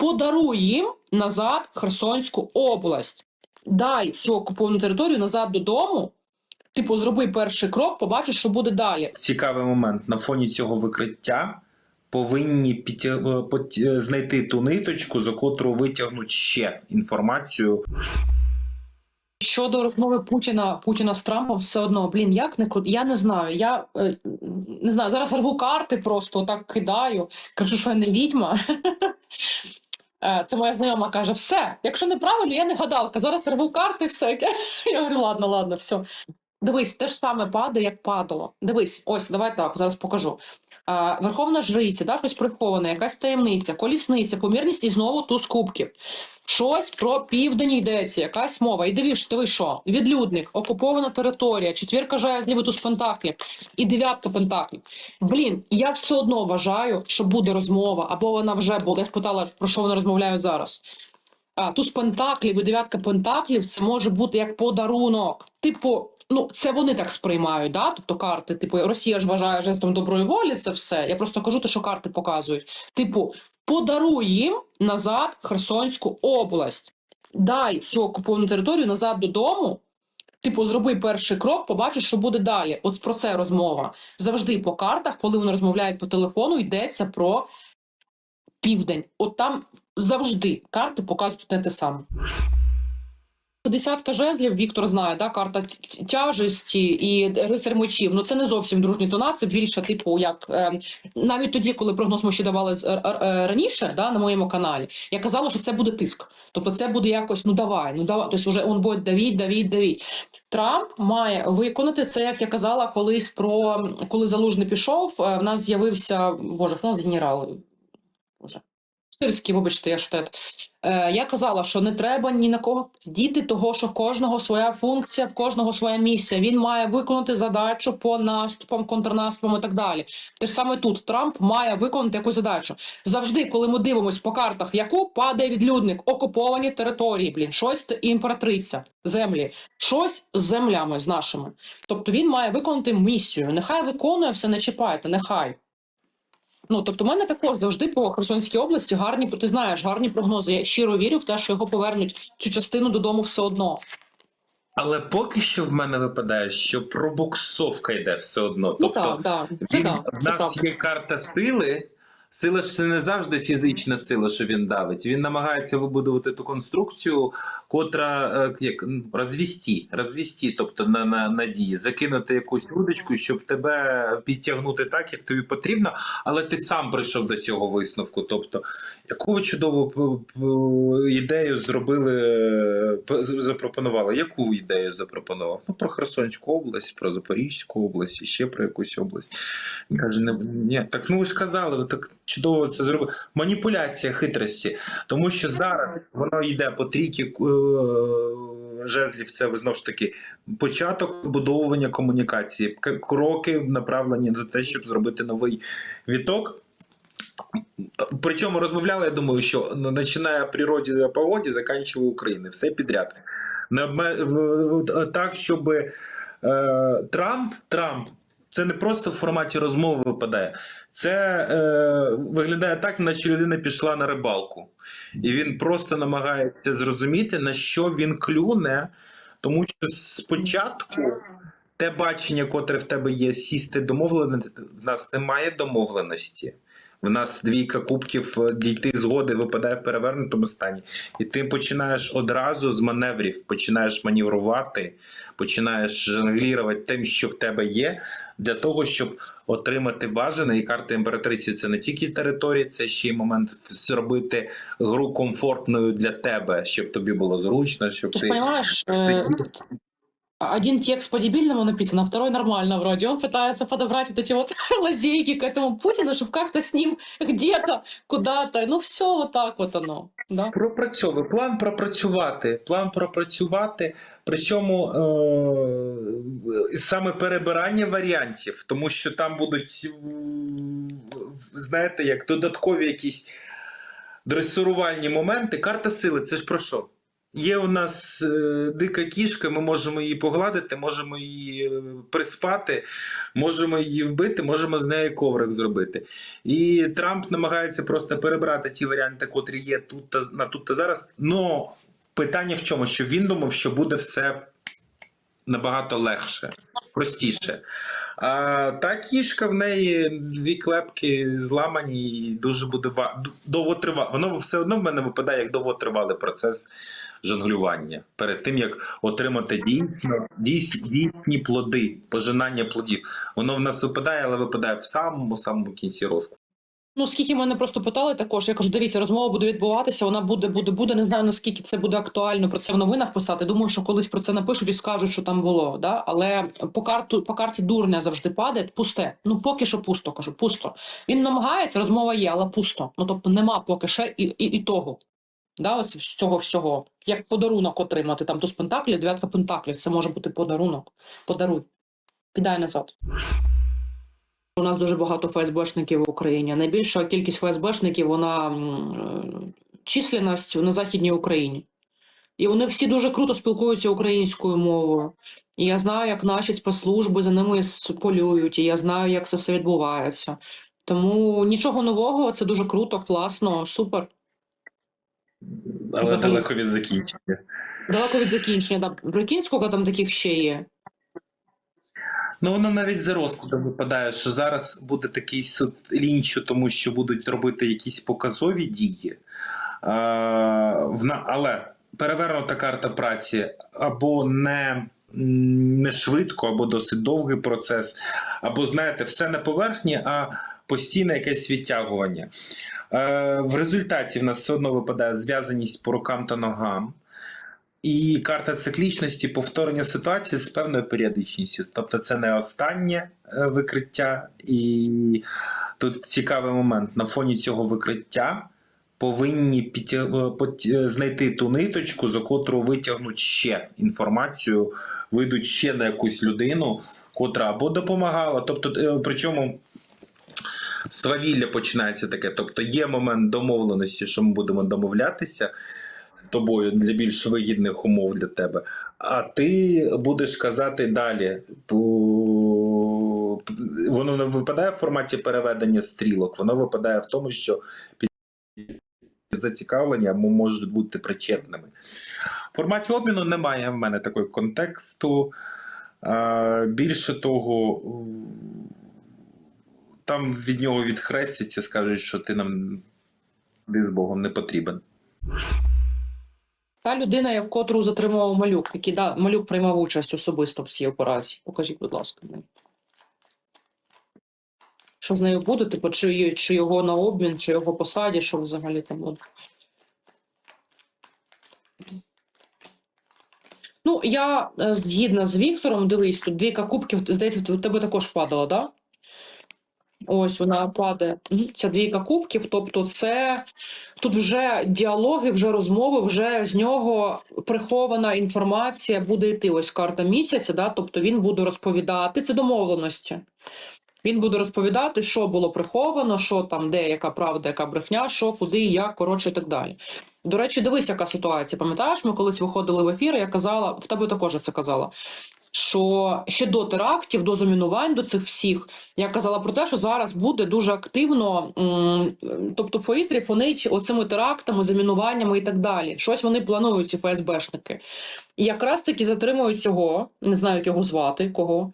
подаруй їм назад Херсонську область. Дай цю окуповану територію назад додому. Типу, зроби перший крок, побачиш, що буде далі. Цікавий момент на фоні цього викриття повинні підтя... е, пот- е, знайти ту ниточку, за котру витягнуть ще інформацію. Щодо розмови Путіна Путіна з Трампом, все одно, блін, як не кру- Я не знаю. Я е, не знаю, зараз рву карти, просто так кидаю. Кажу, що я не відьма. Е, Це моя знайома каже: все, якщо неправильно, я не гадалка. Зараз рву карти, все. Я говорю, ладно, ладно, все. Дивись, те ж саме падає, як падало. Дивись, ось, давай так, зараз покажу. Е, Верховна жриця, да, щось приховане, якась таємниця, колісниця, помірність і знову туз кубків. Щось про південь йдеться, якась мова. І дивиш, диви що? Відлюдник, окупована територія, четвірка жезлів, туз пентаклів і дев'ятка пентаклів. Блін, я все одно вважаю, що буде розмова, або вона вже була. Я спитала, про що вони розмовляють зараз. А, туз пентаклів і дев'ятка пентаклів це може бути як подарунок. Типу, ну це вони так сприймають, да? тобто карти, типу, Росія ж вважає жестом доброї волі, це все. Я просто кажу те, що карти показують. Типу, подаруй їм назад Херсонську область. Дай цю окуповану територію назад додому. Типу, зроби перший крок, побачиш, що буде далі. От про це розмова. Завжди по картах, коли вони розмовляють по телефону, йдеться про південь. От там завжди карти показують не те саме. Десятка жезлів, Віктор знає, да, карта тяжесті і рицар мечів. Ну це не зовсім дружні тона, це більше, типу, як е, навіть тоді, коли прогноз ми ще давали з- е, е, раніше, да, на моєму каналі, я казала, що це буде тиск. Тобто це буде якось, ну давай, ну давай. Тобто вже он буде давіть, давіть, давіть. Трамп має виконати це, як я казала колись про коли залужний пішов. е, В нас з'явився Боже, хто нас генерал? Боже. Сирський, вибачте, я штет. Е, я казала, що не треба ні на кого діти, того, що в кожного своя функція, в кожного своя місія. Він має виконати задачу по наступам, контрнаступам і так далі. Те ж саме тут Трамп має виконати якусь задачу. Завжди, коли ми дивимося по картах, яку падає відлюдник, окуповані території, блін, щось імператриця, землі, щось з землями, з нашими. Тобто він має виконати місію. Нехай виконує все, не чіпайте, нехай. Ну, тобто, в мене також завжди по Херсонській області гарні, ти знаєш, гарні прогнози. Я щиро вірю в те, що його повернуть цю частину додому все одно. Але поки що в мене випадає, що пробуксовка йде все одно. Ну Тобто так, так, це він, так, в нас правда. є карта сили. Сила ж це не завжди фізична сила, що він давить. Він намагається вибудувати ту конструкцію, котра е, як м, розвісті, розвісті, тобто на, на надії, закинути якусь удочку, щоб тебе підтягнути так, як тобі потрібно, але ти сам прийшов до цього висновку. Тобто, яку ви чудову ідею зробили, запропонували? Яку ідею запропонував? Ну, про Херсонську область, про Запорізьку область і ще про якусь область. Каже, не, ні, так ну ви ж казали, ви так чудово це зробили. Маніпуляція хитрості. Тому що зараз воно йде по трійки е, жезлів, це знову ж таки початок вибудовування комунікації, кроки направлені на те, щоб зробити новий віток. Причому розмовляли, я думаю, що починає природі погоді, закінчує Україна. Все підряд. Так, щоб е, Трамп, Трамп, це не просто в форматі розмови випадає. Це е, виглядає так, наче людина пішла на рибалку. І він просто намагається зрозуміти, на що він клюне, тому що спочатку те бачення, котре в тебе є, сісти домовленості, в нас немає домовленості. В нас двійка кубків е, дійти згоди випадає в перевернутому стані. І ти починаєш одразу з маневрів, починаєш маневрувати, починаєш жонглірувати тим, що в тебе є, для того, щоб отримати бажане. І карта імператриці це не тільки території, це ще й момент зробити гру комфортною для тебе, щоб тобі було зручно, щоб же ти понимаешь, э, один текст по-дебильному написан, а второй нормально вроде. Он пытается подобрать вот эти вот лазейки к этому Путину, чтобы как-то с ним где-то, куда-то. Ну все вот так вот оно. Да? Пропрацьовуй. План пропрацювати. План пропрацювати. Причому е- саме перебирання варіантів, тому що там будуть, м, знаєте, як додаткові якісь дресурувальні моменти. Карта сили це ж про що? Є у нас е, дика кішка, ми можемо її погладити, можемо її е, приспати, можемо її вбити, можемо з неї коврик зробити. І Трамп намагається просто перебрати ті варіанти, котрі є тут та на тут та зараз. Но питання в чому? Що він думав, що буде все набагато легше, простіше. А та кішка в неї дві клепки зламані і дуже буде ва- довготривалий. Воно все одно в мене випадає як довготривалий процес жонглювання перед тим як отримати дійсно дійс, дійсні плоди, пожинання плодів. Воно в нас випадає, але випадає в самому самому кінці розкладу. Ну, скільки мене просто питали також, я кажу, дивіться, розмова буде відбуватися, вона буде, буде, буде. Не знаю, наскільки це буде актуально про це в новинах писати. Думаю, що колись про це напишуть і скажуть, що там було. Да? Але по карту, по карті дурня завжди падає, пусте. Ну, поки що пусто, кажу, пусто. Він намагається, розмова є, але пусто. Ну, тобто нема поки ще і, і, і того. Да, ось цього всього. Як подарунок отримати, там туз пентаклів, дев'ятка пентаклів. Це може бути подарунок. Подаруй. Підай назад. У нас дуже багато ФСБшників в Україні. Найбільша кількість ФСБшників вона е, численність на Західній Україні. І вони всі дуже круто спілкуються українською мовою. І я знаю, як наші спецслужби за ними полюють, і я знаю, як це все відбувається. Тому нічого нового, це дуже круто, класно, супер. Але Взагалі. далеко від закінчення. Далеко від закінчення. Да. Прикинь, скільки там таких ще є. Ну, воно навіть за розкладом випадає, що зараз буде такий суд лінчу, тому що будуть робити якісь показові дії. А, в на- але перевернута карта праці або не, не швидко, або досить довгий процес, або, знаєте, все на поверхні, а постійне якесь відтягування. Е, в результаті в нас все одно випадає зв'язаність по рукам та ногам. І карта циклічності повторення ситуації з певною періодичністю. Тобто це не останнє е, викриття, і тут цікавий момент. На фоні цього викриття повинні підтя... е, знайти ту ниточку, за котру витягнуть ще інформацію, вийдуть ще на якусь людину, котра або допомагала. Тобто, причому. Свавілля починається таке. Тобто є момент домовленості, що ми будемо домовлятися тобою для більш вигідних умов для тебе. А ти будеш казати далі. Воно не випадає в форматі переведення стрілок, воно випадає в тому, що під зацікавлення можуть бути причетними. В форматі обміну немає в мене такого контексту. Більше того, там від нього відхрестяться, скажуть, що ти нам з Богом не потрібен. Та людина, як котру затримував малюк, який да, малюк приймав участь особисто в цій операції. Покажіть, будь ласка. мені. Що з нею буде? Типу, чи, чи його на обмін, чи його посаді, що взагалі там буде? Ну, я е, згідна з Віктором, дивись, тут двійка кубків, здається, у тебе також падала, так? Да? Ось вона падає. Ця двійка кубків, тобто це тут вже діалоги, вже розмови, вже з нього прихована інформація буде йти. Ось карта місяця, да? тобто він буде розповідати це домовленості. Він буде розповідати, що було приховано, що там, де яка правда, яка брехня, що, куди, як, коротше, і так далі. До речі, дивись, яка ситуація. Пам'ятаєш, ми колись виходили в ефір, я казала, в тебе також це казала. Що ще до терактів, до замінувань, до цих всіх, я казала про те, що зараз буде дуже активно, тобто в повітрі фонить оцими терактами, замінуваннями і так далі. Щось вони планують, ці ФСБшники. І якраз таки затримують цього, не знаю, як його звати, кого.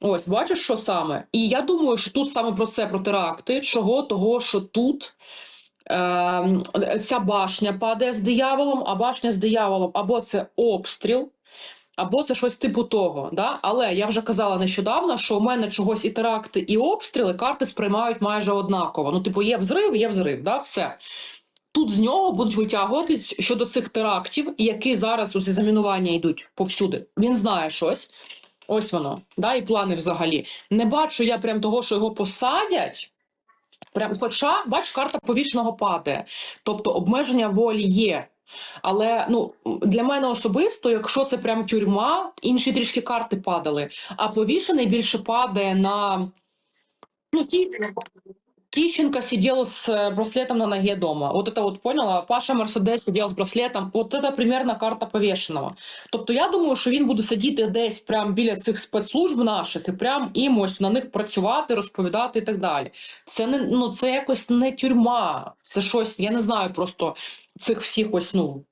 Ось, бачиш, що саме? І я думаю, що тут саме про це, про теракти, чого того, що тут. Е, ця башня падає з дияволом, а башня з дияволом або це обстріл, або це щось типу того. Да? Але я вже казала нещодавно, що у мене чогось і теракти, і обстріли карти сприймають майже однаково. Ну, типу, є взрив, є взрив, да? все. Тут з нього будуть витягувати щодо цих терактів, які зараз у ці замінування йдуть повсюди. Він знає щось. Ось воно, да, і плани взагалі. Не бачу я прям того, що його посадять. Прям, хоча, бач, карта повішеного падає. Тобто обмеження волі є. Але ну, для мене особисто, якщо це прям тюрма, інші трішки карти падали. А повішений більше падає на ну, ті, Тищенко сидел с э, браслетом на ноге дома. Вот это вот поняла. Паша Мерседес сидел з браслетом. От це примерно карта повішеного. Тобто я думаю, що він буде сидіти десь прямо біля цих спецслужб наших і прям їм ось на них працювати, розповідати і так далі. Це не ну це якось не тюрма. Це щось, я не знаю, просто цих всіх ось ну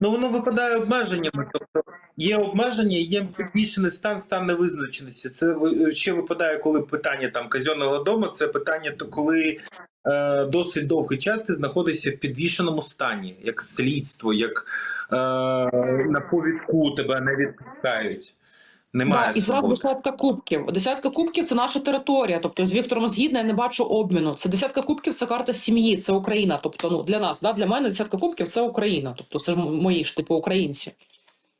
Ну воно випадає обмеженнями. Тобто є обмеження, є підвищений стан, стан невизначеності. Це ви- ще випадає, коли питання там казенного дому, це питання, то коли е, досить довгий час ти знаходишся в підвішеному стані, як слідство, як е, на повідку тебе не відпускають. Немає Да, і зразу десятка кубків. Десятка кубків це наша територія. Тобто з Віктором згідно, я не бачу обміну. Це десятка кубків, це карта сім'ї, це Україна. Тобто, ну для нас, да, для мене десятка кубків це Україна. Тобто, це ж мої ж типу українці.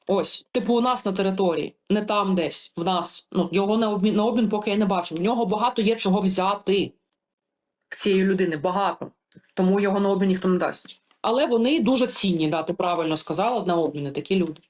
Ось, типу, у нас на території, не там десь, в нас. Ну його на обмін на обмін, поки я не бачу. В нього багато є чого взяти цієї людини. Багато. Тому його на обмін ніхто не дасть. Але вони дуже цінні, да, ти правильно сказала, на обміни такі люди.